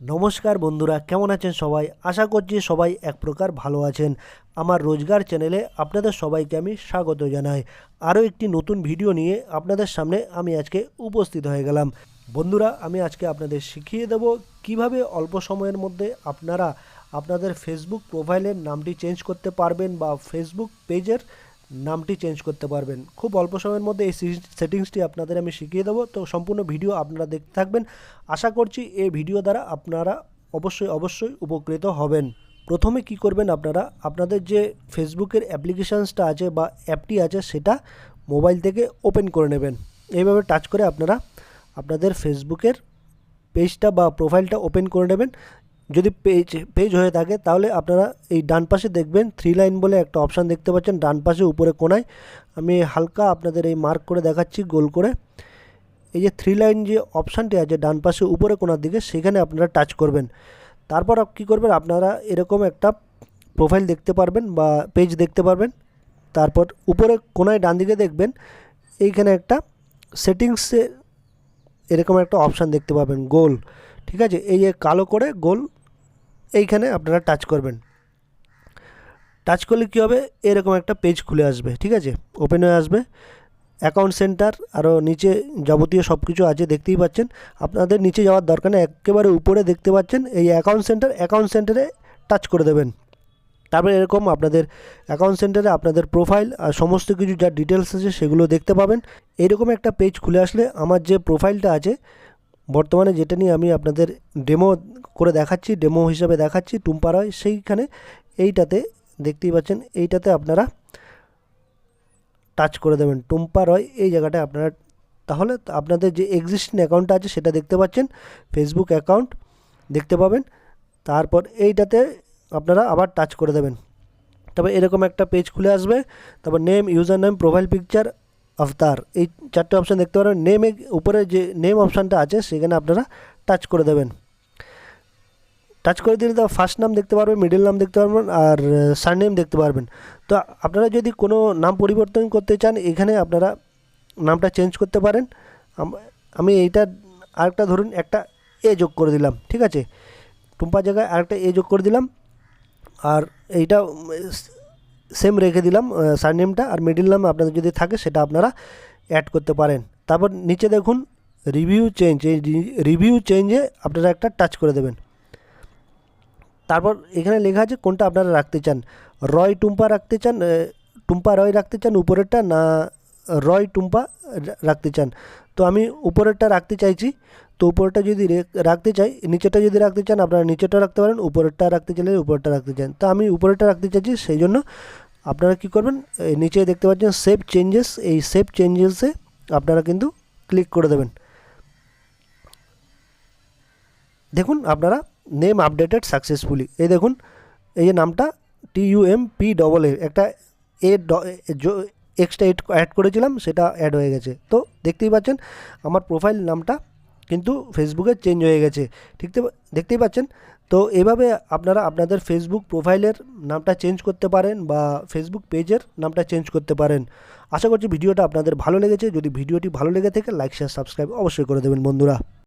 নমস্কার বন্ধুরা, কেমন আছেন সবাই? আশা করছি সবাই এক প্রকার ভালো আছেন। আমার রোজগার চ্যানেলে আপনাদের সবাইকে আমি স্বাগত জানাই। আরও একটি নতুন ভিডিও নিয়ে আপনাদের সামনে আমি আজকে উপস্থিত হয়ে গেলাম। বন্ধুরা, আমি আজকে আপনাদের শিখিয়ে দেব কীভাবে অল্প সময়ের মধ্যে আপনারা আপনাদের ফেসবুক প্রোফাইলের নামটি চেঞ্জ করতে পারবেন বা ফেসবুক পেজের নামটি চেঞ্জ করতে পারবেন। খুব অল্প সময়ের মধ্যে এই সেটিংসটি আপনাদের আমি শিখিয়ে দেবো। তো সম্পূর্ণ ভিডিও আপনারা দেখতে থাকবেন। আশা করছি এই ভিডিও দ্বারা আপনারা অবশ্যই অবশ্যই উপকৃত হবেন। প্রথমে কি করবেন আপনারা? আপনাদের যে ফেসবুকের অ্যাপ্লিকেশানসটা আছে বা অ্যাপটি আছে, সেটা মোবাইল থেকে ওপেন করে নেবেন। এইভাবে টাচ করে আপনারা আপনাদের ফেসবুকের পেজটা বা প্রোফাইলটা ওপেন করে নেবেন। যদি পেজ পেজ হয়ে থাকে, তাহলে আপনারা এই ডান পাশে দেখবেন থ্রি লাইন বলে একটা অপশান দেখতে পাচ্ছেন, ডান পাশে উপরে কোনায়। আমি হালকা আপনাদের এই মার্ক করে দেখাচ্ছি, গোল করে। এই যে থ্রি লাইন যে অপশানটি আছে, ডান পাশে উপরে কোনার দিকে, সেখানে আপনারা টাচ করবেন। তারপর কী করবেন? আপনারা এরকম একটা প্রোফাইল দেখতে পারবেন বা পেজ দেখতে পারবেন। তারপর উপরে কোনায় ডান দিকে দেখবেন, এইখানে একটা সেটিংসে এরকম একটা অপশান দেখতে পাবেন, গোল। ঠিক আছে? এই যে কালো করে গোল এইখানে আপনারা টাচ করবেন। টাচ করলে কী হবে? এরকম একটা পেজ খুলে আসবে, ঠিক আছে? ওপেন হয়ে আসবে। অ্যাকাউন্ট সেন্টার আরও নিচে যাবতীয় সব কিছু আছে, দেখতেই পাচ্ছেন। আপনাদের নিচে যাওয়ার দরকার নেই, একেবারে উপরে দেখতে পাচ্ছেন। এই অ্যাকাউন্ট সেন্টার অ্যাকাউন্ট সেন্টারে টাচ করে দেবেন। তারপরে এরকম আপনাদের অ্যাকাউন্ট সেন্টারে আপনাদের প্রোফাইল আর সমস্ত কিছু যা ডিটেলস আছে, সেগুলো দেখতে পাবেন। এরকম একটা পেজ খুলে আসলে আমার যে প্রোফাইলটা আছে বর্তমানে যেটা নিয়ে আমি আপনাদের ডেমো করে দেখাচ্ছি ডেমো হিসাবে দেখাচ্ছি টুম্পা রয় সেইখানে এইটাতে দেখতেই পাচ্ছেন, এইটাতে আপনারা টাচ করে দেবেন। টুম্পা রয় এই জায়গাটায় আপনারা, তাহলে আপনাদের যে এক্সিস্টিং অ্যাকাউন্টটা আছে সেটা দেখতে পাচ্ছেন ফেসবুক অ্যাকাউন্ট দেখতে পাবেন, তারপর এইটাতে আপনারা আবার টাচ করে দেবেন। তারপর এরকম একটা পেজ খুলে আসবে, তারপর name user name profile picture after এই চারটে অপশান দেখতে পারবেন নেমে উপরে যে নেম অপশানটা আছে, সেখানে আপনারা টাচ করে দেবেন। টাচ করে দিলে তো ফার্স্ট নাম দেখতে পারবেন মিডিল নাম দেখতে পারবেন, আর সারনেম দেখতে পারবেন। তো আপনারা যদি কোনো নাম পরিবর্তন করতে চান, এখানে আপনারা নামটা চেঞ্জ করতে পারেন। আমি এইটা আরেকটা ধরুন, একটা এ যোগ করে দিলাম, ঠিক আছে? টুম্পা জায়গায় আরেকটা এ যোগ করে দিলাম। আর এইটা সেম রেখে দিলাম সারনেমটা আর মিডিল নাম আপনাদের যদি থাকে সেটা আপনারা অ্যাড করতে পারেন। তারপর নিচে দেখুন রিভিউ চেঞ্জ এই রিভিউ চেঞ্জে আপনারা একটা টাচ করে দেবেন। তারপর এখানে লেখা আছে কোনটা আপনারা রাখতে চান। রয় টুম্পা রাখতে চান টুম্পা রয় রাখতে চান উপরেরটা না রয় টুম্পা রাখতে চান। তো আমি উপরেরটা রাখতে চাইছি। তো উপরেরটা যদি রাখতে চাই নিচেটা যদি রাখতে চান, আপনারা নিচেটা রাখতে পারেন, উপরেরটা রাখতে চাইলে উপরেরটা রাখতে চান। তো আমি উপরেরটা রাখতে চাইছি, সেই জন্য আপনারা কী করবেন নিচে দেখতে পাচ্ছেন সেভ চেঞ্জেস এই সেভ চেঞ্জেসে আপনারা কিন্তু ক্লিক করে দেবেন। দেখুন, আপনারা নেম আপডেটেড সাকসেসফুলি এই দেখুন, এই যে নামটা T U M P double A একটা এ এক্সট্রা এড অ্যাড করেছিলাম, সেটা অ্যাড হয়ে গেছে। তো দেখতেই পাচ্ছেন, আমার প্রোফাইল নামটা কিন্তু ফেসবুকে চেঞ্জ হয়ে গেছে। ঠিক দেখতেই পাচ্ছেন? তো এভাবে আপনারা আপনাদের ফেসবুক প্রোফাইলের নামটা চেঞ্জ করতে পারেন বা ফেসবুক পেজের নামটা চেঞ্জ করতে পারেন। আশা করছি ভিডিওটা আপনাদের ভালো লেগেছে। যদি ভিডিওটি ভালো লেগে থাকে লাইক শেয়ার সাবস্ক্রাইব অবশ্যই করে দেবেন বন্ধুরা।